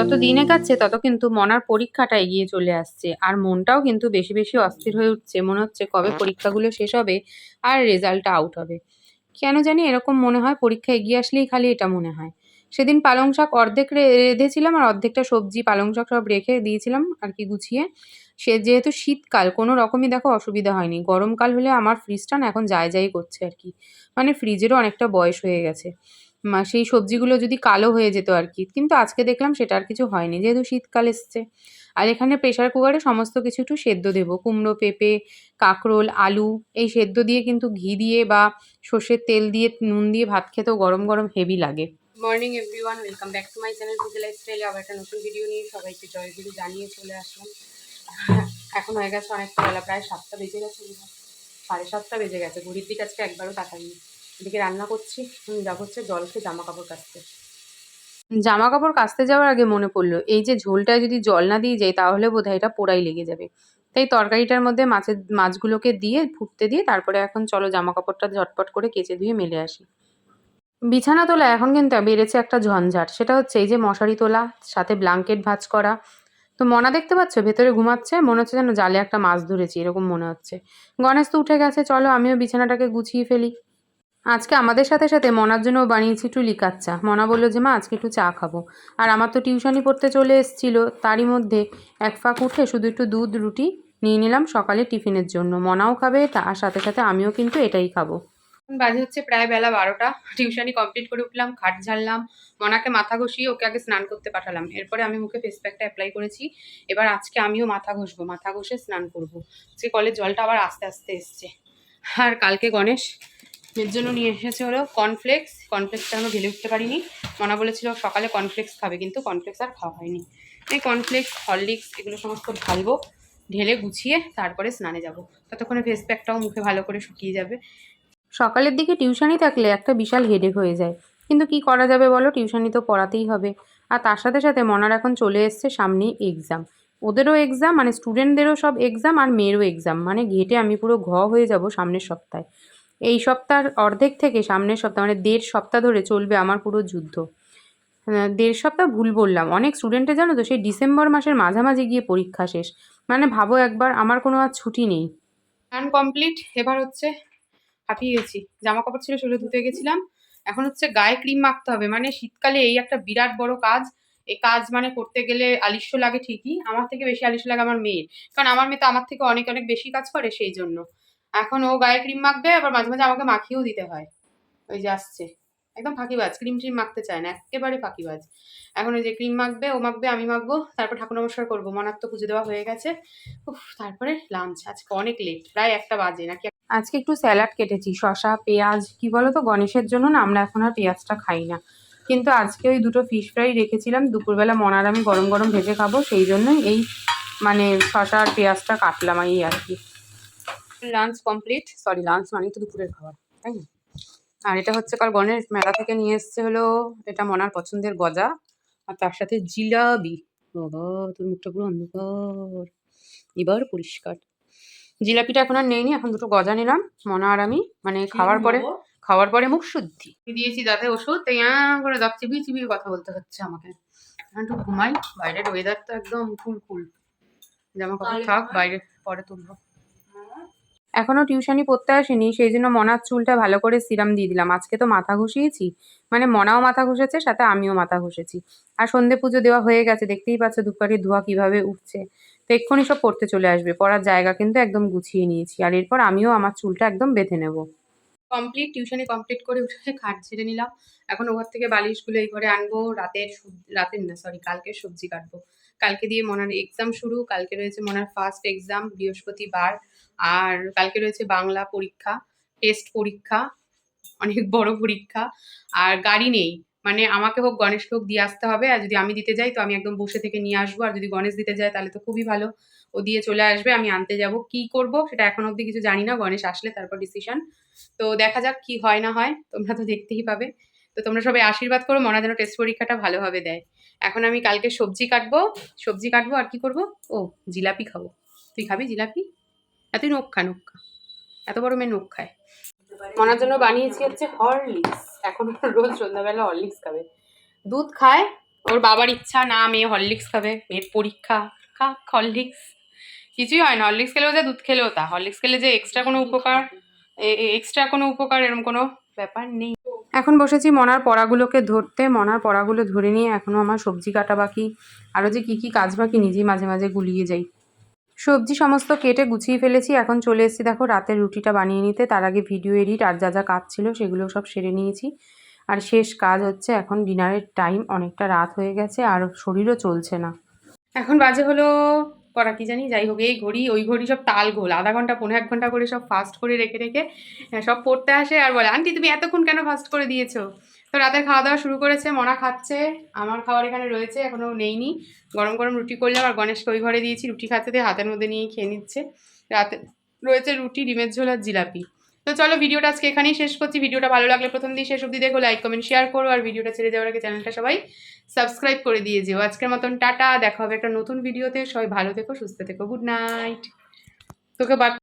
যত দিন এগাচ্ছে তত কিন্তু মনার পরীক্ষাটা এগিয়ে চলে আসছে। আর মনটাও কিন্তু বেশি বেশি অস্থির হয়ে উঠছে। মনে হচ্ছে কবে পরীক্ষাগুলো শেষ হবে আর রেজাল্টটা আউট হবে। কেন জানি এরকম মনে হয়, পরীক্ষা এগিয়ে আসলেই খালি এটা মনে হয়। সেদিন পালং শাক অর্ধেক রেঁধেছিলাম আর অর্ধেকটা সবজি পালং শাক সব রেখে দিয়েছিলাম আর কি গুছিয়ে। সে যেহেতু শীতকাল, কোনো রকমই দেখো অসুবিধা হয়নি। গরমকাল হলে আমার ফ্রিজটা না এখন যায় যাই করছে আর কি। মানে ফ্রিজেরও অনেকটা বয়স হয়ে গেছে। সেই সবজিগুলো যদি কালো হয়ে যেত আর কি কিন্তু আজকে দেখলাম সেটা আর কিছু হয়নি, যেহেতু শীতকাল এসছে। আর এখানে প্রেশার কুকারে সমস্ত কিছু একটু সেদ্ধ দেবো, কুমড়ো, পেঁপে, কাঁকরোল, আলু, এই সেদ্ধ দিয়ে কিন্তু ঘি দিয়ে বা সর্ষের তেল দিয়ে, নুন দিয়ে ভাত খেতেও গরম গরম হেভি লাগে। Morning everyone welcome back to my channel food লাইফস্টাইলে আবার একটা নতুন ভিডিও নিয়ে সবাইকে জয়গুলি জানিয়ে চলে আসলাম। এখন হয়ে গেছে অনেকটা বেলা, প্রায় সাতটা বেজে গেছে সাড়ে সাতটা বেজে গেছে, ঘড়ির দিকে আজকে একবারও তাকাইনি। এদিকে রান্না করছি। যা হচ্ছে জলকে জামা কাপড় কাচতে। জামা কাপড় কাচতে যাওয়ার আগে মনে পড়ল, এই যে ঝোলটায় যদি জল না দিয়ে যাই তাহলে বোধহয় এটা পোড়াই লেগে যাবে। তাই তরকারিটার মধ্যে মাছের, মাছগুলোকে দিয়ে ফুটতে দিয়ে তারপরে এখন চলো জামা কাপড়টা ঝটপট করে কেচে ধুয়ে মেলে আসি। বিছানা তোলা এখন কিন্তু বেড়েছে একটা ঝঞ্ঝাট। সেটা হচ্ছে এই যে মশারি তোলা, সাথে ব্ল্যাঙ্কেট ভাঁজ করা। তো মনা দেখতে পাচ্ছ? ভেতরে ঘুমাচ্ছে, মনে হচ্ছে যেন জালে একটা মাছ ধরেছি, এরকম মনে হচ্ছে। গণেশ তো উঠে গেছে, চলো আমিও বিছানাটাকে গুছিয়ে ফেলি। আজকে আমাদের সাথে সাথে মনার জন্য বানিয়েছি একটু লিকার চা। মনা বলল যে, মা, আজকে একটু চা খাব। আর আমার তো টিউশনি পড়তে চলে এসেছিল। তারই মধ্যে এক ফাঁক উঠে শুধু একটু দুধ, রুটি নিয়ে নিলাম সকালে টিফিনের জন্য। মনাও খাবে এটা আর সাথে সাথে আমিও কিন্তু এটাই খাব। বাজে হচ্ছে প্রায় বেলা বারোটা। টিউশনি কমপ্লিট করে উঠলাম, খাট ঝাড়লাম। মনাকে মাথা ঘষিয়ে ওকে আগে স্নান করতে পাঠালাম। এরপরে আমি মুখে ফেস প্যাকটা অ্যাপ্লাই করেছি। এবার আজকে আমিও মাথা ঘষবো, মাথা ঘষে স্নান করব। আজকে কলের জলটা আবার আস্তে আস্তে এসছে। আর কালকে গণেশ এর জন্য নিয়ে এসেছে হলো কর্নফ্লেক্স কর্নফ্লেক্সটা আমি ঢেলে উঠতে পারিনি। মনা বলেছিল সকালে কর্নফ্লেক্স খাবে, কিন্তু কর্নফ্লেক্স আর খাওয়া হয়নি। এই কর্নফ্লেক্স হরলিক্স এগুলো সমস্ত ঢালবো, ঢেলে গুছিয়ে তারপরে স্নানে যাব। ততক্ষণে ফেস প্যাকটাও মুখে ভালো করে শুকিয়ে যাবে। সকালের দিকে টিউশনি থাকলে একটা বিশাল হেডেক হয়ে যায়। কিন্তু কি করা যাবে বলো? টিউশনি তো পড়াতেই হবে। আর তার সাথে সাথে মনার এখন চলে এসছে সামনেই এক্সাম ওদেরও এক্সাম মানে স্টুডেন্টদেরও সব এক্সাম আর মেয়েরও এক্সাম মানে ঘেটে আমি পুরো ঘ হয়ে যাব সামনের সপ্তাহে। এই সপ্তাহের অর্ধেক থেকে সামনের সপ্তাহ মানে দেড় সপ্তাহ ধরে চলবে আমার পুরো যুদ্ধ। দেড় সপ্তাহ ভুল বললাম। অনেক স্টুডেন্টে জানো তো, সেই ডিসেম্বর মাসের মাঝামাঝি গিয়ে পরীক্ষা শেষ। মানে ভাবো একবার, আমার কোনো আর ছুটি নেই। আনকমপ্লিট এবার হচ্ছে হাঁপিয়ে গেছি। জামা কাপড় ছিল, সেগুলো ধুতে গেছিলাম। এখন হচ্ছে গায়ে ক্রিম মাখতে হবে। মানে শীতকালে এই একটা বিরাট বড় কাজ। এই কাজ মানে করতে গেলে আলিস্য লাগে ঠিকই। আমার থেকে বেশি আলিস্য লাগে আমার মেয়ের। কারণ আমার মেয়ে তো আমার থেকে অনেক অনেক বেশি কাজ করে, সেই জন্য। এখন ও গায়ে ক্রিম মাখবে, আবার মাঝে মাঝে আমাকে মাখিয়েও দিতে হয়। ওই যে আসছে। একদম ফাঁকিবাজ ক্রিম ট্রিম মাখতে চায় না, একেবারে ফাঁকিবাজ। এখন ওই যে ক্রিম মাখবে, ও মাখবে, আমি মাখবো, তারপর ঠাকুর নমস্কার করব। মনার তো পুজো দেওয়া হয়ে গেছে। উফ, তারপরে লাঞ্চ আজকে অনেক লেট প্রায় একটা বাজে নাকি? আজকে একটু স্যালাড কেটেছি, শসা, পেঁয়াজ, কি বলো তো গণেশের জন্য না আমরা এখন আর পেঁয়াজটা খাই না। কিন্তু আজকে ওই দুটো ফিশ ফ্রাই রেখেছিলাম, দুপুরবেলা মনার আমি গরম গরম ভেজে খাব, সেই জন্যই এই মানে শসা আর পেঁয়াজটা কাটলাম এই আর কি। লাঞ্চ কমপ্লিট সরি লাঞ্চ মানে তো দুপুরের খাবার তাই না? আর এটা হচ্ছে কাল গণেশ মেলা থেকে নিয়ে এসছে হলো এটা মনার পছন্দের গজা আর তার সাথে জিলাবি। বাবা তোর মুখটা পুরো অন্ধকার। এবার পরিষ্কার। জিলাপিটা এখন আর নেইনি এখন দুটো গজা নিলাম মনা আর আমি। মানে খাওয়ার পরে খাওয়ার পরে মুখ শুদ্ধি। দিয়েছি দাঁতে ওষুধ তাই করে দাঁত চিবিয়ে চিবিয়ে কথা বলতে হচ্ছে আমাকে। এখন একটু ঘুমাই বাইরের ওয়েদার তো একদম ফুল ফুল জামা কাপড় থাক বাইরে পরে তুলবো। এখনও টিউশনি পড়তে আসেনি, সেই জন্য মনার চুলটা ভালো করে সিরাম দিয়ে দিলাম। আজকে তো মাথা ঘষিয়েছি মানে মনাও মাথা ঘষেছে, সাথে আমিও মাথা ঘষেছি। আর সন্ধে পুজো দেওয়া হয়ে গেছে, দেখতেই পাচ্ছ ধূপকাঠির ধোয়া কীভাবে উঠছে। তো এক্ষুনি সব পড়তে চলে আসবে, পড়ার জায়গা কিন্তু একদম গুছিয়ে নিয়েছি। আর এরপর আমিও আমার চুলটা একদম বেঁধে নেব। কমপ্লিট টিউশনি কমপ্লিট করে উঠে খাট ছেড়ে নিলাম। এখন ওঘর থেকে বালিশগুলো এই ঘরে আনব, রাতের রাতের না সরি কালকে সবজি কাটবো। কালকে দিয়ে মনার এক্সাম শুরু, কালকে রয়েছে মনার ফার্স্ট এক্সাম বৃহস্পতিবার। আর কালকে রয়েছে বাংলা পরীক্ষা টেস্ট পরীক্ষা, অনেক বড় পরীক্ষা। আর গাড়ি নেই মানে আমাকে হোক গণেশকে হোক দিয়ে আসতে হবে, আর যদি আমি দিতে যাই তো আমি একদম বসে থেকে নিয়ে আসব, আর যদি গণেশ দিতে যায় তাহলে তো খুবই ভালো। ও দিয়ে চলে আসবে, আমি আনতে যাব। কি করব সেটা এখন অবধি কিছু জানি না, গণেশ আসলে তারপর ডিসিশন তো দেখা যাক কি হয় না হয়, তোমরা তো দেখতেই পাবে। তো তোমরা সবাই আশীর্বাদ করো, মনে যেন টেস্ট পরীক্ষাটা ভালোভাবে দেয়। এখন আমি কালকে সবজি কাটবো সবজি কাটবো আর কি করব? ও, জিলাপি খাব। তুই খাবি জিলাপি? এতই নোখ খা নোখ খা এত বড় মেয়ে নোখ খায় মনার জন্য বানিয়েছি হচ্ছে হরলিক্স। এখন রোজ সন্ধ্যাবেলা হরলিক্স খাবে। দুধ খায়, ওর বাবার ইচ্ছা না মেয়ে হরলিক্স খাবে, মেয়ের পরীক্ষা খাক হরলিক্স। কিছুই হয় না, হরলিক্স খেলেও যা, দুধ খেলেও তা। হরলিক্স খেলে যে এক্সট্রা কোনো উপকার এক্সট্রা কোনো উপকার এরকম কোনো ব্যাপার নেই। এখন বসেছি মনার পড়াগুলোকে ধরতে। মনার পড়াগুলো ধরে নিয়ে এখনও আমার সবজি কাটা বাকি। আরও যে কী কী কাজ বাকি, নিজেই মাঝে মাঝে গুলিয়ে যাই। সবজি সমস্ত কেটে গুছিয়ে ফেলেছি এখন চলে এসেছি দেখো রাতের রুটিটা বানিয়ে নিতে তার আগে ভিডিও এডিট আর যা যা কাজ ছিল সেগুলো সব সেরে নিয়েছি। আর শেষ কাজ হচ্ছে এখন ডিনারের টাইম অনেকটা রাত হয়ে গেছে আর শরীরও চলছে না। এখন বাজে হলো করা কি জানি যাই হোক এই ঘড়ি ওই ঘড়ি সব তাল গোল আধা ঘণ্টা পনেরো এক ঘণ্টা করে সব ফাস্ট করে রেখে রেখে হ্যাঁ, সব পড়তে আসে আর বলে আন্টি তুমি এতক্ষণ কেন ফাস্ট করে দিয়েছ? তো রাতের খাওয়া দাওয়া শুরু করেছে, মনা খাচ্ছে, আমার খাবার এখানে রয়েছে এখনও নেইনি। গরম গরম রুটি করলাম আর গণেশকে ওই ঘরে দিয়েছি, রুটি খাচ্ছে, দিয়ে হাতের মধ্যে নিয়ে খেয়ে নিচ্ছে। রাতে রয়েছে রুটি, ডিমের ঝোল আর জিলাপি। তো চলো ভিডিওটা আজকে এখানেই শেষ করছি, ভিডিওটা ভালো লাগলে প্রথম দিয়ে শেষ অবধি দেখো, লাইক, কমেন্ট, শেয়ার করো আর ভিডিওটা ছেড়ে যাওয়ার আগে চ্যানেলটা সবাই সাবস্ক্রাইব করে দিয়ে যেও। আজকের মতন টাটা, দেখা হবে একটা নতুন ভিডিওতে, সবাই ভালো থেকো, সুস্থ থেকো, গুড নাইট। তোকে